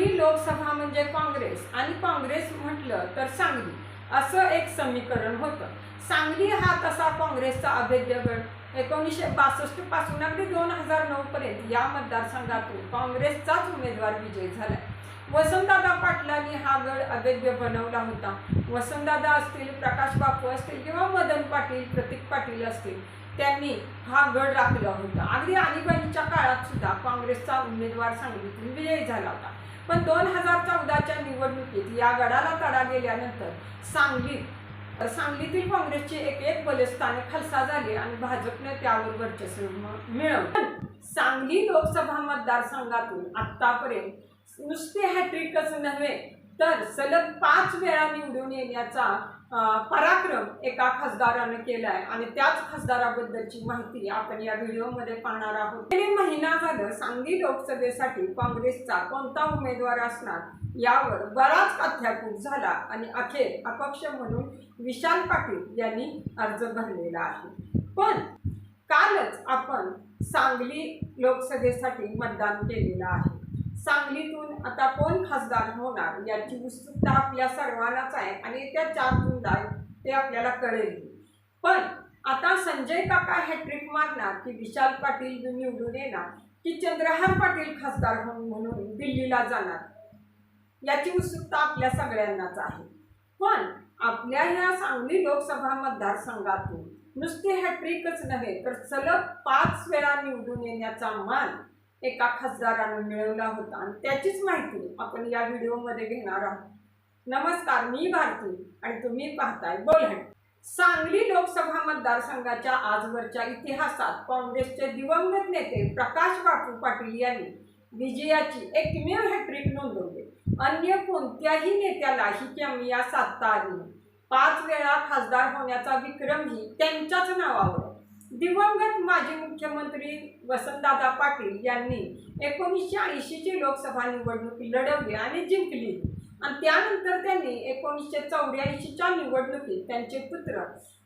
सांगली लोकसभा म्हणजे काँग्रेस. आणि काँग्रेस म्हटलं तर सांगली. असं एक समीकरण होतं. सांगली हा तसा काँग्रेसचा अभेद्य गड एकोणीसशे बासष्टपासून अगदी दोन हजार नऊ पर्यंत या मतदारसंघातून काँग्रेसचाच उमेदवार विजय झालाय वसंतदादा पाटलांनी हा गड अभेद्य बनवला होता. वसंतदादा असतील प्रकाश बापू असतील किंवा मदन पाटील प्रतीक पाटील असतील त्यांनी हा गड राखला होता. अगदी आणीबाणीच्या काळात सुद्धा काँग्रेसचा उमेदवार सांगलीतून विजयी झाला होता. पण दोन हजार चौदाच्या निवडणुकीत या गडाला तडा गेल्यानंतर सांगलीत सांगलीतील काँग्रेसची एक एक बलस्थाने खालसा झाली आणि भाजपने त्यावर वर्चस्व मिळवलं. सांगली लोकसभा मतदारसंघातून आतापर्यंत नुसते हॅट्रिकच नव्हे तर सलग पाच वेळा निवडून येण्याचा पराक्रम एका खासदारानं केलाय. आणि त्याच खासदाराबद्दलची माहिती आपण या व्हिडिओमध्ये पाहणार आहोत. गेले महिना झालं सांगली लोकसभेसाठी काँग्रेसचा कोणता उमेदवार असणार यावर बराच कथ्याकूट झाला आणि अखेर अपक्ष म्हणून विशाल पाटील यांनी अर्ज भरलेला आहे. पण कालच आपण सांगली लोकसभेसाठी मतदान केलेलं आहे. सांगलीतून आता कोण खासदार होणार याची उत्सुकता आपल्या सर्वांनाच आहे आणि त्या चार जूनला ते आपल्याला कळेल. पण आता संजय काका हॅट्रिक मारणार की विशाल पाटील निवडून येणार की चंद्रहार पाटील खासदार हो-, म्हणून दिल्लीला जाणार? याची उत्सुकता आपल्या सगळ्यांनाच आहे. पण आपल्या ह्या सांगली लोकसभा मतदारसंघातून नुसते हॅट्रिकच नव्हे तर सलग पाच वेळा निवडून येण्याचा मान एका खासदारानं मिळवला होता. आणि त्याचीच माहिती आपण या व्हिडिओमध्ये घेणार आहोत. नमस्कार मी भारती आणि तुम्ही पाहताय बोलहट. सांगली लोकसभा मतदारसंघाच्या आजवरच्या इतिहासात काँग्रेसचे दिवंगत नेते प्रकाश बापू पाटील यांनी विजयाची एकमेव हॅट्रिक नोंदवली. अन्य कोणत्याही नेत्याला ही या साधता आली पाच वेळा खासदार होण्याचा विक्रमही त्यांच्याच नावावर. दिवंगत माजी मुख्यमंत्री वसंतदादा पाटील यांनी एकोणीसशे ऐंशीची लोकसभा निवडणूक लढवली आणि जिंकली. आणि त्यानंतर त्यांनी एकोणीसशे चौऱ्याऐंशीच्या निवडणुकीत त्यांचे पुत्र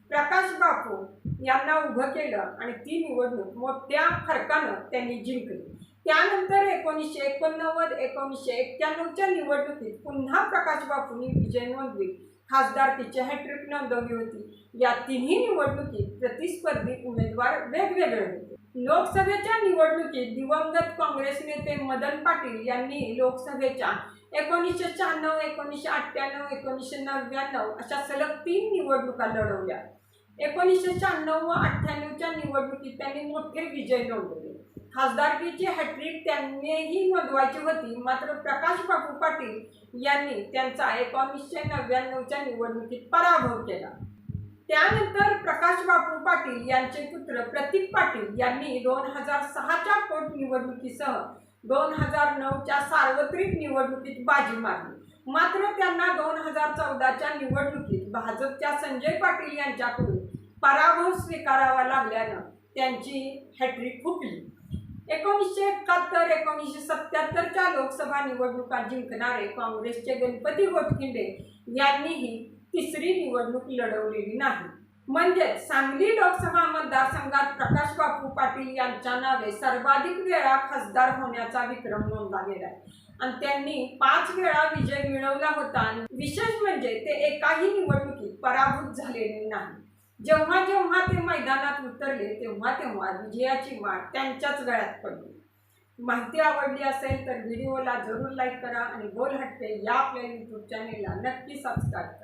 प्रकाश बापू यांना उभं केलं आणि ती निवडणूक मोठ्या फरकानं त्यांनी जिंकली. त्यानंतर एकोणीसशे एकोणनव्वद एकोणीसशे एक्क्याण्णवच्या निवडणुकीत पुन्हा प्रकाश बापूंनी विजय नोंदवी. खासदारकीची हॅट्रिक नोंदवली होती. या तिन्ही निवडणुकीत प्रतिस्पर्धी उमेदवार वेगवेगळे होते. लोकसभेच्या निवडणुकीत दिवंगत काँग्रेस नेते मदन पाटील यांनी लोकसभेच्या एकोणीसशे शहाण्णव एकोणीसशे अठ्ठ्याण्णव एकोणीसशे नव्याण्णव अशा सलग तीन निवडणुका लढवल्या. एकोणीसशे शहाण्णव व अठ्ठ्याण्णवच्या निवडणुकीत त्यांनी मोठे विजय नोंदवले खासदारकीची हॅट्रिक त्यांनीही नोंदवायची होती मात्र प्रकाश बापू पाटील यांनी त्यांचा एकोणीसशे नव्याण्णवच्या निवडणुकीत पराभव केला. त्यानंतर प्रकाश बापू पाटील यांचे पुत्र प्रतीक पाटील यांनी दोन हजार सहाच्या पोटनिवडणुकीसह दोन हजार नऊच्या सार्वत्रिक निवडणुकीत बाजी मारली. मात्र त्यांना दोन हजार चौदाच्या निवडणुकीत भाजपच्या संजय पाटील यांच्याकडून पराभव स्वीकारावा लागल्यानं त्यांची हॅट्रिक फुटली. एकोणीसशे एकाहत्तर एकोणीसशे सत्याहत्तरच्या लोकसभा निवडणुका जिंकणारे काँग्रेसचे गणपती गोटखिंडे यांनीही तिसरी निवडणूक लढवलेली नाही. म्हणजेच सांगली लोकसभा मतदारसंघात प्रकाश बापू पाटील यांच्या नावे सर्वाधिक वेळा खासदार होण्याचा विक्रम नोंदला गेलाय आणि त्यांनी पाच वेळा विजय मिळवला होता. आणि विशेष म्हणजे ते एकाही निवडणुकीत पराभूत झालेले नाही. जेव्हा जेव्हा ते मैदानात उतरले तेव्हा तेव्हा विजयाची वाट त्यांच्याच गळ्यात पडली. माहिती आवडली असेल तर व्हिडिओला जरूर लाईक करा आणि बोल हटके या आपल्या यूट्यूब चॅनेलला नक्की सबस्क्राईब करा.